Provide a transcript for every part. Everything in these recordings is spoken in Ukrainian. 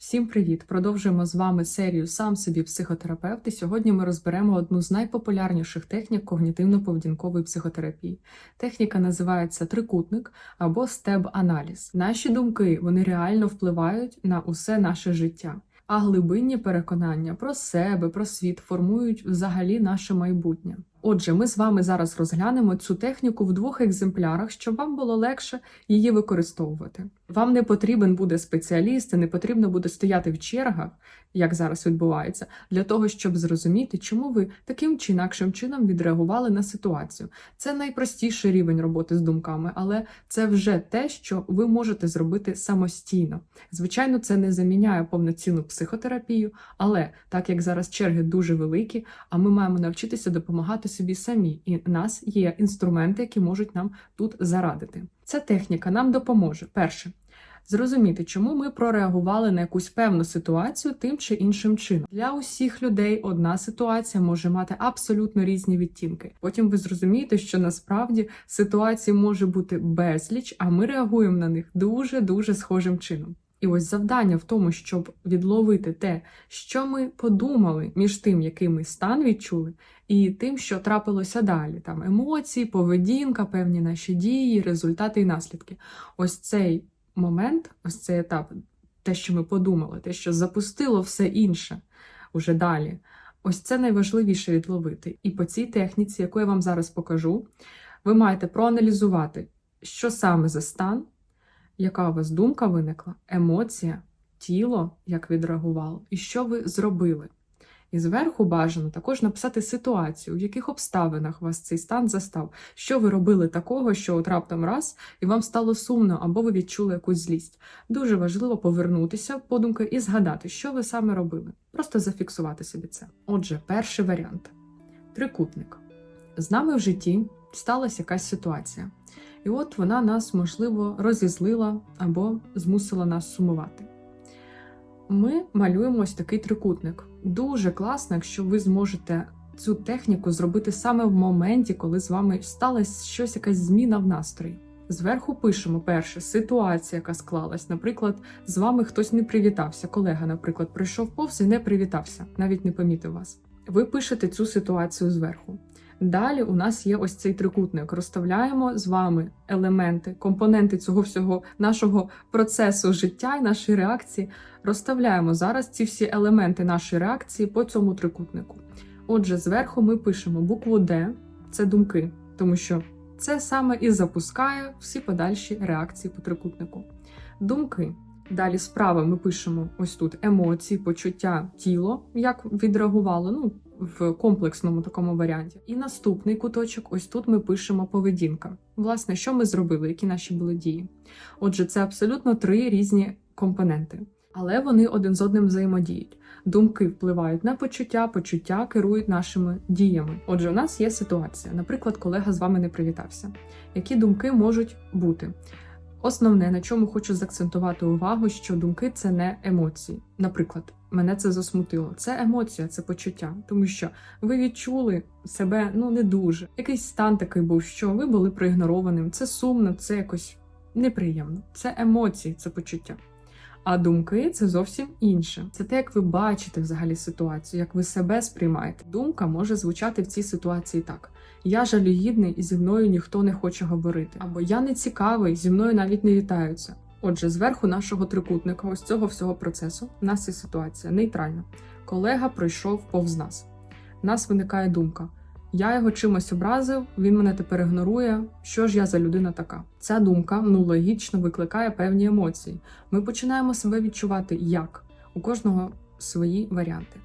Всім привіт! Продовжуємо з вами серію Сам собі психотерапевт. І сьогодні ми розберемо одну з найпопулярніших технік когнітивно-поведінкової психотерапії. Техніка називається трикутник або стеб-аналіз. Наші думки вони реально впливають на усе наше життя. А глибинні переконання про себе, про світ формують взагалі наше майбутнє. Отже, ми з вами зараз розглянемо цю техніку в двох екземплярах, щоб вам було легше її використовувати. Вам не потрібен буде спеціаліст, не потрібно буде стояти в чергах, як зараз відбувається, для того, щоб зрозуміти, чому ви таким чи інакшим чином відреагували на ситуацію. Це найпростіший рівень роботи з думками, але це вже те, що ви можете зробити самостійно. Звичайно, це не заміняє повноцінну психотерапію, але так як зараз черги дуже великі, а ми маємо навчитися допомагати собі самі, і в нас є інструменти, які можуть нам тут зарадити. Ця техніка нам допоможе перше. Зрозуміти, чому ми прореагували на якусь певну ситуацію тим чи іншим чином. Для усіх людей одна ситуація може мати абсолютно різні відтінки. Потім ви зрозумієте, що насправді ситуацій може бути безліч, а ми реагуємо на них дуже дуже схожим чином. І ось завдання в тому, щоб відловити те, що ми подумали між тим, який ми стан відчули, і тим, що трапилося далі. Там емоції, поведінка, певні наші дії, результати і наслідки. Ось цей момент, ось цей етап, те, що ми подумали, те, що запустило все інше уже далі. Ось це найважливіше відловити. І по цій техніці, яку я вам зараз покажу, ви маєте проаналізувати, що саме за стан, яка у вас думка виникла, емоція, тіло, як відреагувало, і що ви зробили. І зверху бажано також написати ситуацію, в яких обставинах вас цей стан застав, що ви робили такого, що от раптом раз і вам стало сумно, або ви відчули якусь злість. Дуже важливо повернутися в подумки і згадати, що ви саме робили. Просто зафіксувати собі це. Отже, перший варіант трикутник. З нами в житті сталася якась ситуація. І от вона нас, можливо, розізлила або змусила нас сумувати. Ми малюємо ось такий трикутник. Дуже класно, якщо ви зможете цю техніку зробити саме в моменті, коли з вами сталася щось, якась зміна в настрої. Зверху пишемо перше ситуація, яка склалась. Наприклад, з вами хтось не привітався. Колега, наприклад, прийшов повз і не привітався, навіть не помітив вас. Ви пишете цю ситуацію зверху. Далі у нас є ось цей трикутник. Розставляємо з вами елементи, компоненти цього всього нашого процесу життя і нашої реакції. Розставляємо зараз ці всі елементи нашої реакції по цьому трикутнику. Отже, зверху ми пишемо букву Д, це думки, тому що це саме і запускає всі подальші реакції по трикутнику. Думки. Далі справа ми пишемо ось тут емоції, почуття, тіло, як відреагувало. Ну, в комплексному такому варіанті. І наступний куточок, ось тут ми пишемо поведінка. Власне, що ми зробили, які наші були дії. Отже, це абсолютно три різні компоненти, але вони один з одним взаємодіють. Думки впливають на почуття, почуття керують нашими діями. Отже, у нас є ситуація. Наприклад, колега з вами не привітався. Які думки можуть бути? Основне, на чому хочу заакцентувати увагу, що думки це не емоції. Наприклад, мене це засмутило. Це емоція, це почуття, тому що ви відчули себе ну не дуже. Якийсь стан такий був, що ви були проігнорованим. Це сумно, це якось неприємно. Це емоції, це почуття. А думки це зовсім інше. Це те, як ви бачите взагалі ситуацію, як ви себе сприймаєте. Думка може звучати в цій ситуації так: я жалюгідний і зі мною ніхто не хоче говорити, або я не цікавий, зі мною навіть не вітаються. Отже, зверху нашого трикутника, ось цього всього процесу, у нас є ситуація нейтральна. Колега пройшов повз нас. У нас виникає думка: я його чимось образив, він мене тепер ігнорує. Що ж я за людина така? Ця думка ну логічно викликає певні емоції. Ми починаємо себе відчувати як у кожного свої варіанти.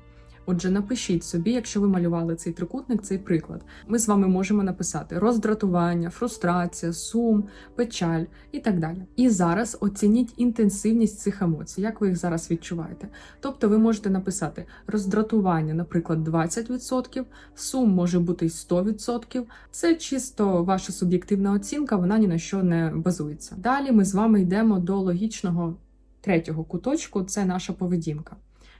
Отже, напишіть собі, якщо ви малювали цей трикутник, цей приклад. Ми з вами можемо написати роздратування, фрустрація, сум, печаль і так далі. І зараз оцініть інтенсивність цих емоцій, як ви їх зараз відчуваєте. Тобто ви можете написати роздратування, наприклад, 20%, сум може бути й 100%. Це чисто ваша суб'єктивна оцінка, вона ні на що не базується. Далі ми з вами йдемо до логічного третього куточку це наша поведінка.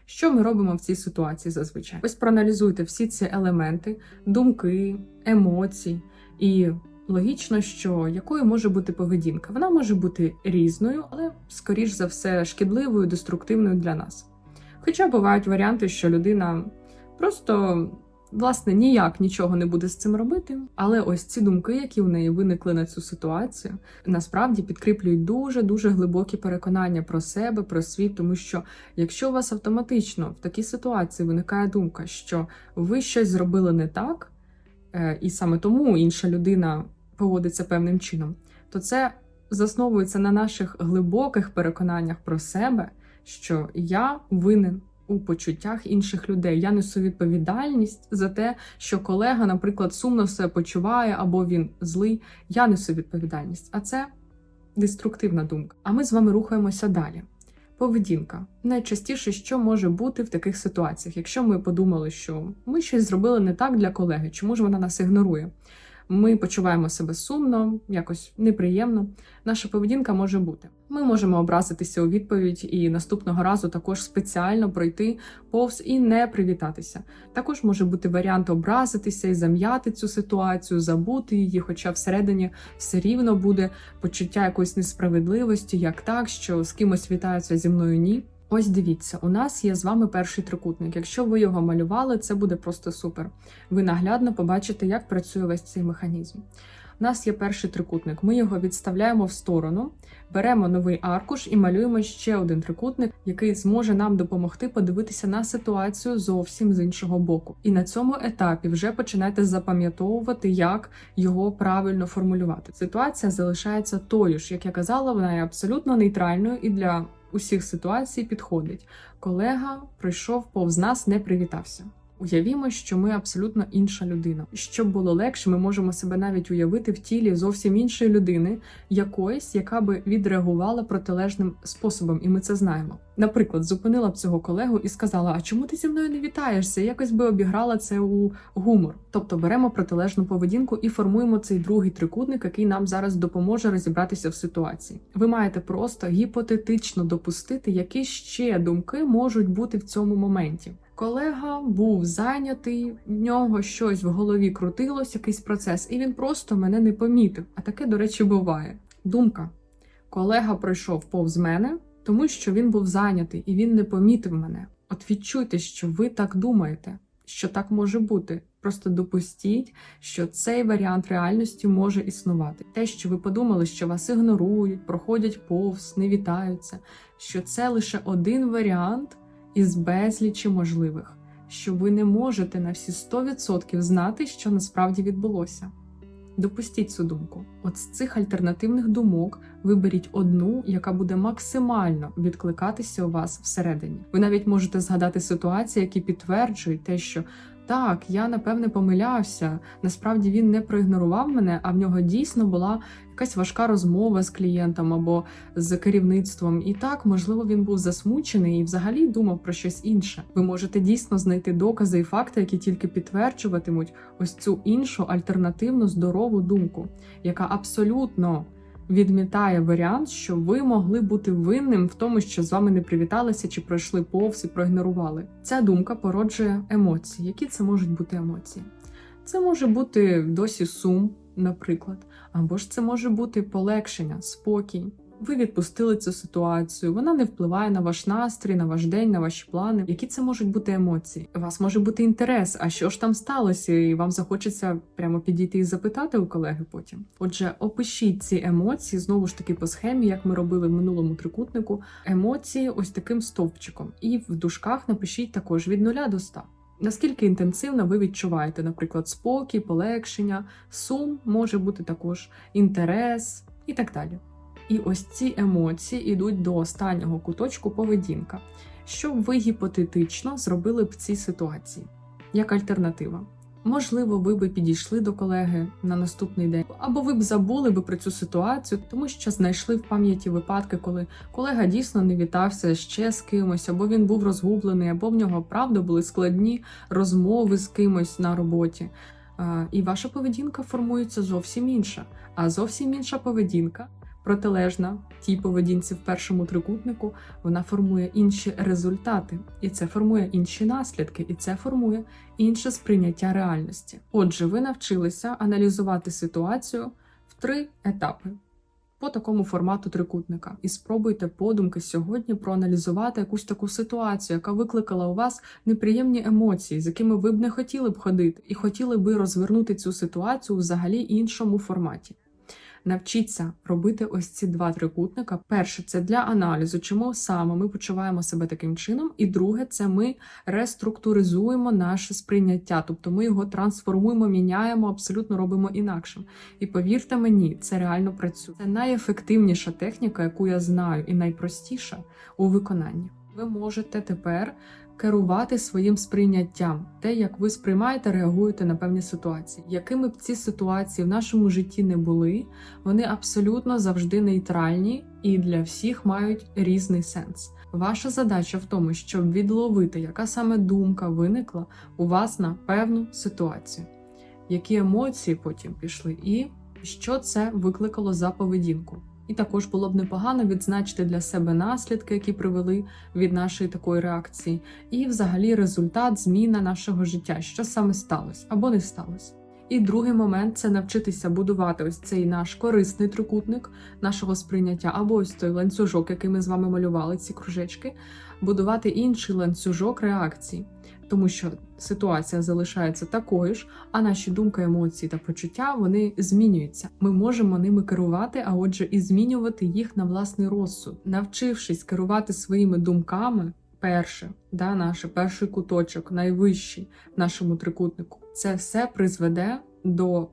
Що ми робимо в цій ситуації зазвичай? Ось проаналізуйте всі ці елементи, думки, емоції і Логічно, що якою може бути поведінка? Вона може бути різною, але скоріш за все шкідливою, деструктивною для нас. Хоча бувають варіанти, що людина просто власне ніяк нічого не буде з цим робити. Але ось ці думки, які в неї виникли на цю ситуацію, насправді підкріплюють дуже дуже глибокі переконання про себе, про світ, тому що якщо у вас автоматично в такій ситуації виникає думка, що ви щось зробили не так, е, і саме тому інша людина поводиться певним чином, то це засновується на наших глибоких переконаннях про себе, що я винен у почуттях інших людей. Я несу відповідальність за те, що колега, наприклад, сумно себе почуває або він злий. Я несу відповідальність. А це деструктивна думка. А ми з вами рухаємося далі. Поведінка найчастіше, що може бути в таких ситуаціях, якщо ми подумали, що ми щось зробили не так для колеги, чому ж вона нас ігнорує? Ми почуваємо себе сумно, якось неприємно. Наша поведінка може бути. Ми можемо образитися у відповідь і наступного разу також спеціально пройти повз і не привітатися. Також може бути варіант образитися і зам'яти цю ситуацію, забути її, хоча всередині все рівно буде почуття якоїсь несправедливості, як так, що з кимось вітаються зі мною ні. Ось дивіться, у нас є з вами перший трикутник. Якщо ви його малювали, це буде просто супер. Ви наглядно побачите, як працює весь цей механізм. У нас є перший трикутник. Ми його відставляємо в сторону, беремо новий аркуш і малюємо ще один трикутник, який зможе нам допомогти подивитися на ситуацію зовсім з іншого боку. І на цьому етапі вже починайте запам'ятовувати, як його правильно формулювати. Ситуація залишається тою ж, як я казала, вона є абсолютно нейтральною і для усіх ситуацій підходить. Колега пройшов повз нас, не привітався. Уявімо, що ми абсолютно інша людина. Щоб було легше, ми можемо себе навіть уявити в тілі зовсім іншої людини, якоїсь, яка би відреагувала протилежним способом, і ми це знаємо. Наприклад, зупинила б цього колегу і сказала: А чому ти зі мною не вітаєшся? Якось би обіграла це у гумор. Тобто беремо протилежну поведінку і формуємо цей другий трикутник, який нам зараз допоможе розібратися в ситуації. Ви маєте просто гіпотетично допустити, які ще думки можуть бути в цьому моменті. Колега був зайнятий, в нього щось в голові крутилось, якийсь процес, і він просто мене не помітив. А таке, до речі, буває. Думка: колега пройшов повз мене, тому що він був зайнятий і він не помітив мене. От відчуйте, що ви так думаєте, що так може бути. Просто допустіть, що цей варіант реальності може існувати. Те, що ви подумали, що вас ігнорують, проходять повз, не вітаються, що це лише один варіант із безлічі можливих, що ви не можете на всі 100% знати, що насправді відбулося. Допустіть цю думку. От з цих альтернативних думок виберіть одну, яка буде максимально відкликатися у вас всередині. Ви навіть можете згадати ситуації, які підтверджують те, що так, я напевне помилявся. Насправді він не проігнорував мене, а в нього дійсно була якась важка розмова з клієнтом або з керівництвом. І так, можливо, він був засмучений і взагалі думав про щось інше. Ви можете дійсно знайти докази і факти, які тільки підтверджуватимуть ось цю іншу альтернативну здорову думку, яка абсолютно відмітає варіант, що ви могли бути винним в тому, що з вами не привіталися чи пройшли повз і проігнорували. Ця думка породжує емоції. Які це можуть бути емоції? Це може бути досі сум, наприклад, або ж це може бути полегшення, спокій. Ви відпустили цю ситуацію, вона не впливає на ваш настрій, на ваш день, на ваші плани. Які це можуть бути емоції? У вас може бути інтерес, а що ж там сталося, і вам захочеться прямо підійти і запитати у колеги потім. Отже, опишіть ці емоції знову ж таки по схемі, як ми робили в минулому трикутнику. Емоції ось таким стовпчиком, і в дужках напишіть також від 0 до 100. Наскільки інтенсивно ви відчуваєте, наприклад, спокій, полегшення, сум може бути також інтерес і так далі. І ось ці емоції йдуть до останнього куточку поведінка. Що б ви гіпотетично зробили б в цій ситуації як альтернатива? Можливо, ви би підійшли до колеги на наступний день, або ви б забули би про цю ситуацію, тому що знайшли в пам'яті випадки, коли колега дійсно не вітався ще з кимось, або він був розгублений, або в нього правда були складні розмови з кимось на роботі. І ваша поведінка формується зовсім інша. А зовсім інша поведінка протилежна тій поведінці в першому трикутнику, вона формує інші результати, і це формує інші наслідки, і це формує інше сприйняття реальності. Отже, ви навчилися аналізувати ситуацію в три етапи. По такому формату трикутника, і спробуйте подумки сьогодні проаналізувати якусь таку ситуацію, яка викликала у вас неприємні емоції, з якими ви б не хотіли б ходити, і хотіли би розвернути цю ситуацію взагалі іншому форматі. Навчіться робити ось ці два трикутника. Перше, це для аналізу, чому саме ми почуваємо себе таким чином. І друге, це ми реструктуризуємо наше сприйняття, тобто ми його трансформуємо, міняємо, абсолютно робимо інакшим. І повірте мені, це реально працює. Це найефективніша техніка, яку я знаю, і найпростіша у виконанні. Ви можете тепер керувати своїм сприйняттям, те, як ви сприймаєте, реагуєте на певні ситуації. Якими б ці ситуації в нашому житті не були, вони абсолютно завжди нейтральні і для всіх мають різний сенс. Ваша задача в тому, щоб відловити, яка саме думка виникла у вас на певну ситуацію, які емоції потім пішли, і що це викликало за поведінку. І також було б непогано відзначити для себе наслідки, які привели від нашої такої реакції, і взагалі результат, зміна нашого життя, що саме сталося або не сталося. І другий момент це навчитися будувати ось цей наш корисний трикутник нашого сприйняття, або ось той ланцюжок, який ми з вами малювали, ці кружечки, будувати інший ланцюжок реакцій, тому що ситуація залишається такою ж, а наші думки, емоції та почуття вони змінюються. Ми можемо ними керувати, а отже, і змінювати їх на власний розсуд, навчившись керувати своїми думками. Перше, да, наш перший куточок, найвищий в нашому трикутнику, це все призведе до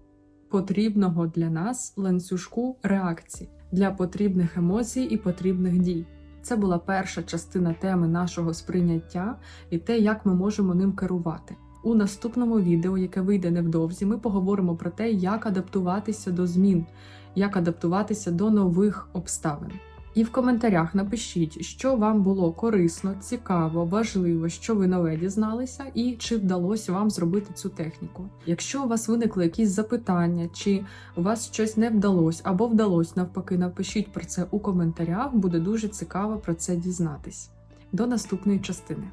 потрібного для нас ланцюжку реакцій, для потрібних емоцій і потрібних дій. Це була перша частина теми нашого сприйняття і те, як ми можемо ним керувати. У наступному відео, яке вийде невдовзі, ми поговоримо про те, як адаптуватися до змін, як адаптуватися до нових обставин. І в коментарях напишіть, що вам було корисно, цікаво, важливо, що ви нове дізналися, і чи вдалося вам зробити цю техніку. Якщо у вас виникли якісь запитання, чи у вас щось не вдалося або вдалося навпаки, напишіть про це у коментарях, буде дуже цікаво про це дізнатись. До наступної частини.